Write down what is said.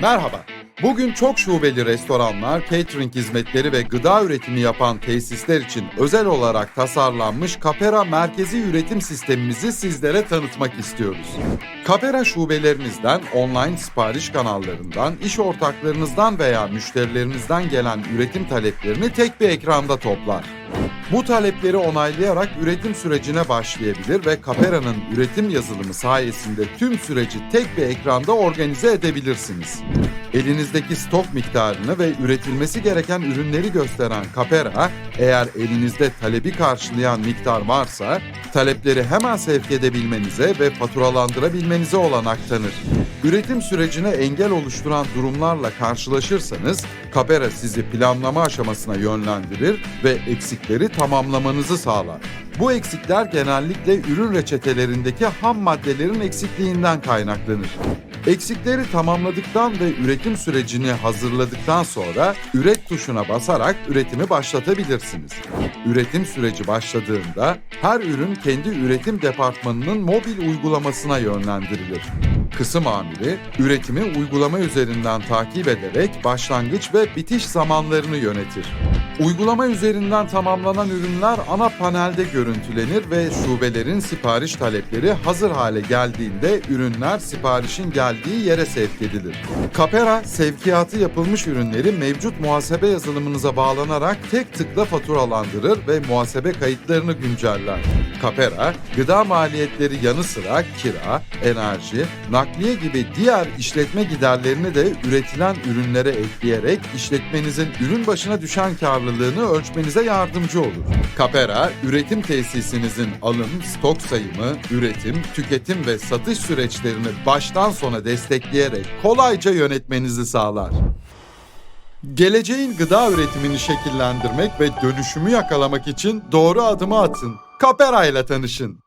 Merhaba. Bugün çok şubeli restoranlar, catering hizmetleri ve gıda üretimi yapan tesisler için özel olarak tasarlanmış Capera merkezi üretim sistemimizi sizlere tanıtmak istiyoruz. Capera şubelerinizden, online sipariş kanallarından, iş ortaklarınızdan veya müşterilerinizden gelen üretim taleplerini tek bir ekranda toplar. Bu talepleri onaylayarak üretim sürecine başlayabilir ve Capera'nın üretim yazılımı sayesinde tüm süreci tek bir ekranda organize edebilirsiniz. Elinizdeki stok miktarını ve üretilmesi gereken ürünleri gösteren Capera, eğer elinizde talebi karşılayan miktar varsa, talepleri hemen sevk edebilmenize ve faturalandırabilmenize olanak tanır. Üretim sürecine engel oluşturan durumlarla karşılaşırsanız, Capera sizi planlama aşamasına yönlendirir ve eksikleri tamamlamanızı sağlar. Bu eksikler genellikle ürün reçetelerindeki ham maddelerin eksikliğinden kaynaklanır. Eksikleri tamamladıktan ve üretim sürecini hazırladıktan sonra üret tuşuna basarak üretimi başlatabilirsiniz. Üretim süreci başladığında her ürün kendi üretim departmanının mobil uygulamasına yönlendirilir. Kısım amiri üretimi uygulama üzerinden takip ederek başlangıç ve bitiş zamanlarını yönetir. Uygulama üzerinden tamamlanan ürünler ana panelde görüntülenir ve şubelerin sipariş talepleri hazır hale geldiğinde ürünler siparişin geldiği yere sevk edilir. Capera, sevkiyatı yapılmış ürünleri mevcut muhasebe yazılımınıza bağlanarak tek tıkla faturalandırır ve muhasebe kayıtlarını günceller. Capera, gıda maliyetleri yanı sıra kira, enerji, nakliye gibi diğer işletme giderlerini de üretilen ürünlere ekleyerek işletmenizin ürün başına düşen karlılığını ölçmenize yardımcı olur. Capera, üretim tesisinizin alım, stok sayımı, üretim, tüketim ve satış süreçlerini baştan sona destekleyerek kolayca yönetmenizi sağlar. Geleceğin gıda üretimini şekillendirmek ve dönüşümü yakalamak için doğru adımı atın. Capera ile tanışın.